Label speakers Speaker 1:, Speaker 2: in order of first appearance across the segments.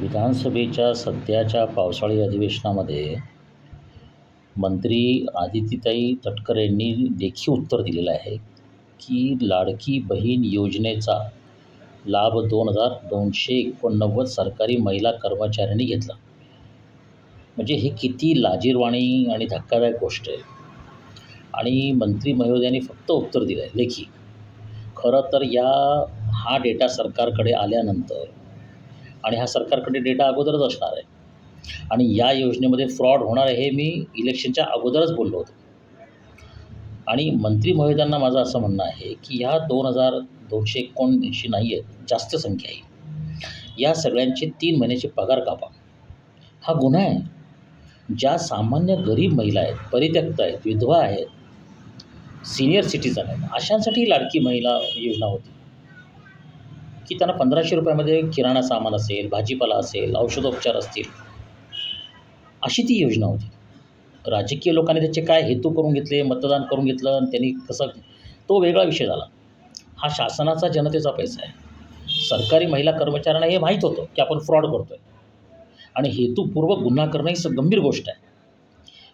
Speaker 1: विधानसभेच्या सध्याच्या पावसाळी अधिवेशनामध्ये मंत्री आदितीताई तटकरे यांनी लेखी उत्तर दिलेलं आहे की लाडकी बहीण योजनेचा लाभ दोन हजार दोनशे एकोणनव्वद सरकारी महिला कर्मचाऱ्यांनी घेतला. म्हणजे हे किती लाजिरवाणी आणि धक्कादायक गोष्ट आहे. आणि मंत्री महोदयांनी फक्त उत्तर दिलं आहे लेखी खरं तर या हा डेटा सरकारकडे आल्यानंतर आणि हा सरकारकडे डेटा अगोदरच असणार आहे. आणि या योजनेमध्ये फ्रॉड होणार आहे हे मी इलेक्शनच्या अगोदरच बोललो होतो. आणि मंत्री महोदयांना माझं असं म्हणणं आहे की ह्या दोन हजार दोनशे एकोणऐंशी नाही आहेत जास्त संख्या आहे. या सगळ्यांचे तीन महिन्याचे पगार कापा. हा गुन्हा आहे. ज्या सामान्य गरीब महिला आहेत परित्यक्त आहेत विधवा आहेत सिनियर सिटीजन आहेत अशांसाठी लाडकी महिला योजना होती. की त्यांना पंधराशे रुपयामध्ये किराणा सामान असेल भाजीपाला असेल औषधोपचार असतील. अशी ती योजना होती. राजकीय लोकांनी त्याचे काय हेतू करून घेतले मतदान करून घेतलं आणि त्यांनी कसं तो वेगळा विषय झाला. हा शासनाचा जनतेचा पैसा आहे. सरकारी महिला कर्मचाऱ्यांना हे माहीत होतं की आपण फ्रॉड करतो आहे आणि हेतूपूर्वक गुन्हा करणं ही गंभीर गोष्ट आहे.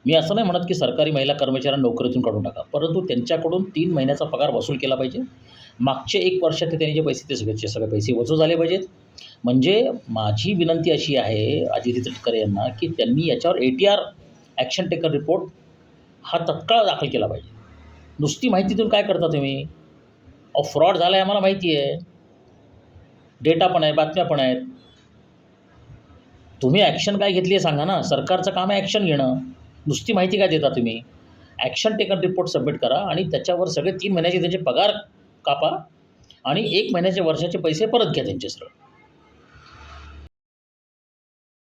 Speaker 1: मी असं नाही म्हणत की सरकारी महिला कर्मचाऱ्यांना नोकरीतून काढून टाका. परंतु त्यांच्याकडून तीन महिन्याचा पगार वसूल केला पाहिजे. मागचे एक वर्षात ते त्यांनी जे पैसे ते सगळेचे सगळे पैसे वसूल झाले पाहिजेत. म्हणजे माझी विनंती अशी आहे अदिती तटकरे यांना की त्यांनी याच्यावर A T R action taken report हा तत्काळ दाखल केला पाहिजे. नुसती माहिती देऊन काय करता तुम्ही? अहो फ्रॉड झाला आहे आम्हाला माहिती आहे. डेटा पण आहे बातम्या पण आहेत. तुम्ही ॲक्शन काय घेतली आहे सांगा ना. सरकारचं काम आहे ॲक्शन घेणं. नुसती माहिती काय देता तुम्ही? ॲक्शन टेकन रिपोर्ट सबमिट करा आणि त्याच्यावर सगळे तीन महिन्याचे त्यांचे पगार कापा आणि एक महिन्याचे वर्षाचे पैसे परत घ्या त्यांचे सरळ.